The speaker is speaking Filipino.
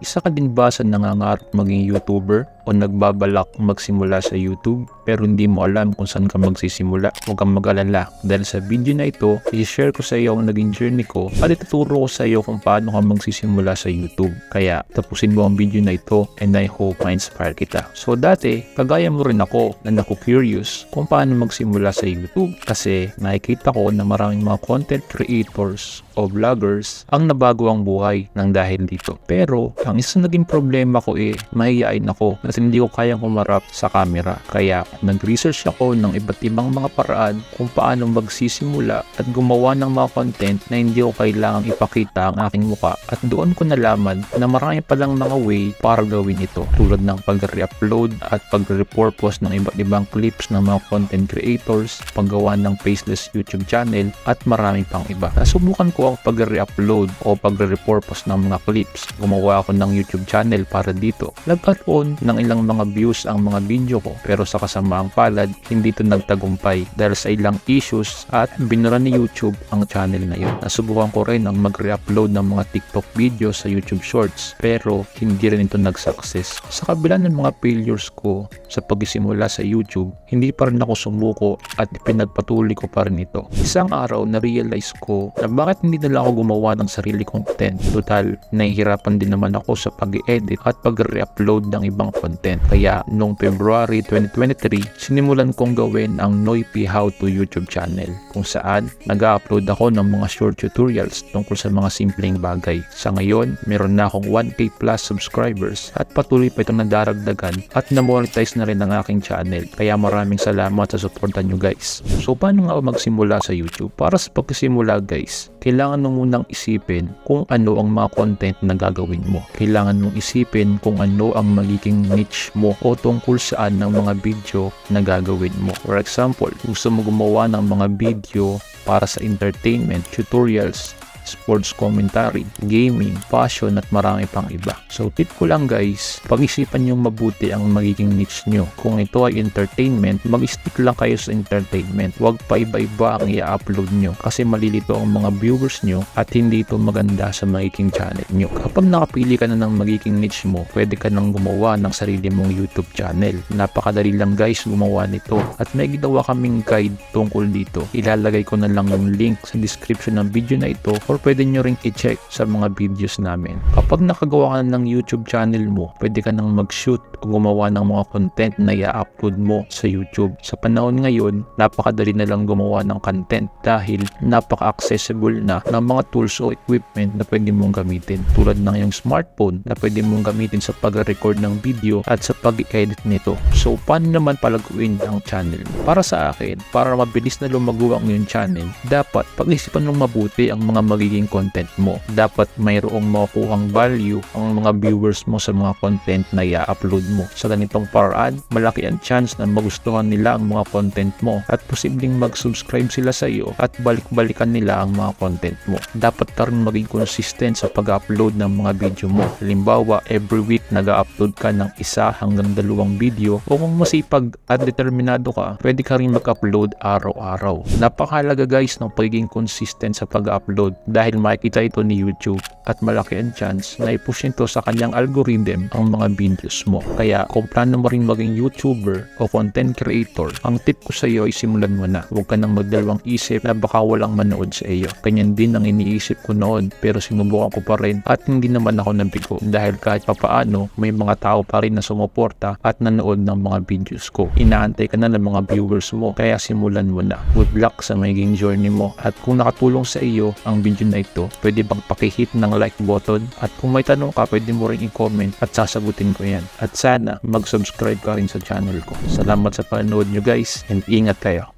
Isa ka din ba sa nangangarap maging YouTuber o nagbabalak magsimula sa YouTube pero hindi mo alam kung saan ka magsisimula? Huwag kang mag-alala dahil sa video na ito, i-share ko sa iyo ang naging journey ko at ituturo ko sa iyo kung paano ka magsisimula sa YouTube. Kaya tapusin mo ang video na ito and I hope ma-inspire kita. So dati, kagaya mo rin ako na naku curious kung paano magsimula sa YouTube kasi nakikita ko na maraming mga content creators o vloggers ang nabago ang buhay ng dahil dito. Pero ang isa naging problema ko eh, mahihain ako kasi hindi ko kayang humarap sa camera. Kaya nag-research ako ng iba't ibang mga paraan kung paano magsisimula at gumawa ng mga content na hindi ko kailangang ipakita ang aking muka. At doon ko nalaman na marami palang mga way para gawin ito tulad ng pag-re-upload at pag-repurpose ng iba't ibang clips ng mga content creators, paggawa ng faceless YouTube channel at marami pang iba. Nasubukan ko ang pag-re-upload o pag-repurpose ng mga clips. Gumawa ako ng YouTube channel para dito. Nagkaroon ng ilang mga views ang mga video ko pero sa kasamaang palad, hindi ito nagtagumpay dahil sa ilang issues at binura ni YouTube ang channel na yun. Nasubukan ko rin ang mag-re-upload ng mga TikTok videos sa YouTube Shorts pero hindi rin ito nag-success. Sa kabila ng mga failures ko sa pagsisimula sa YouTube, hindi pa rin ako sumuko at pinagpatuloy ko pa rin ito. Isang araw na-realize ko na bakit hindi na lang ako gumawa ng sarili content. Total, nahihirapan din naman ako sa pag-edit at pag-re-upload ng ibang content. Kaya noong February 2023, sinimulan kong gawin ang Noipi How to YouTube channel kung saan nag-upload ako ng mga short tutorials tungkol sa mga simpleng bagay. Sa ngayon, meron na akong 1k plus subscribers at patuloy pa itong nadaragdagan at na-monetize na rin ang aking channel. Kaya maraming salamat sa suporta nyo guys. So paano nga ako magsimula sa YouTube? Para sa pagsimula guys, kailangan mo munang isipin kung ano ang mga content na gagawin mo. Kailangan mong isipin kung ano ang magiging niche mo o tungkol saan ng mga video na gagawin mo. For example, gusto mo gumawa ng mga video para sa entertainment, tutorials, sports commentary, gaming, fashion at marami pang iba. So tip ko lang guys, pag-isipan nyo mabuti ang magiging niche nyo. Kung ito ay entertainment, mag-stick lang kayo sa entertainment. Huwag pa iba-iba ang i-upload nyo kasi malilito ang mga viewers nyo at hindi ito maganda sa magiging channel nyo. Kapag nakapili ka na ng magiging niche mo, pwede ka nang gumawa ng sarili mong YouTube channel. Napakadali lang guys gumawa nito at may ginawa kaming guide tungkol dito. Ilalagay ko na lang yung link sa description ng video na ito or pwede nyo ring i-check sa mga videos namin. Kapag nakagawa ka ng YouTube channel mo, pwede ka nang mag-shoot o gumawa ng mga content na i-upload mo sa YouTube. Sa panahon ngayon, napakadali na lang gumawa ng content dahil napaka-accessible na ng mga tools o equipment na pwede mong gamitin. Tulad ng yung smartphone na pwede mong gamitin sa pag-record ng video at sa pag-edit nito. So, paano naman palaguin ang channel? Para sa akin, para mabilis na lumago ang yung channel, dapat pag-isipan mong mabuti ang mga magiging content mo. Dapat mayroong makukuhang value ang mga viewers mo sa mga content na i-upload mo. Sa ganitong paraan, malaki ang chance na magustuhan nila ang mga content mo at posibleng mag-subscribe sila sa iyo at balik-balikan nila ang mga content mo. Dapat ka rin maging consistent sa pag-upload ng mga video mo. Halimbawa, every week nag-upload ka ng isa hanggang dalawang video o kung masipag at determinado ka, pwede ka rin mag-upload araw-araw. Napakahalaga guys ng pagiging consistent sa pag-upload dahil makikita ito ni YouTube at malaki ang chance na i-push nito sa kanyang algorithm ang mga videos mo. Kaya kung plano mo rin maging YouTuber o content creator, ang tip ko sa iyo ay simulan mo na. Huwag ka nang magdalawang isip na baka walang manood sa iyo. Ganyan din ang iniisip ko noon pero sinubukan ko pa rin at hindi naman ako nabigo dahil kahit papaano may mga tao pa rin na sumuporta at nanood ng mga videos ko. Inaantay ka na ng mga viewers mo kaya simulan mo na. Good luck sa magiging journey mo at kung nakatulong sa iyo ang video na ito, pwede bang pakihit ng like button at kung may tanong ka, pwede mo rin i-comment at sasagutin ko yan. At sana mag-subscribe ka rin sa channel ko. Salamat sa panonood nyo guys and ingat kayo.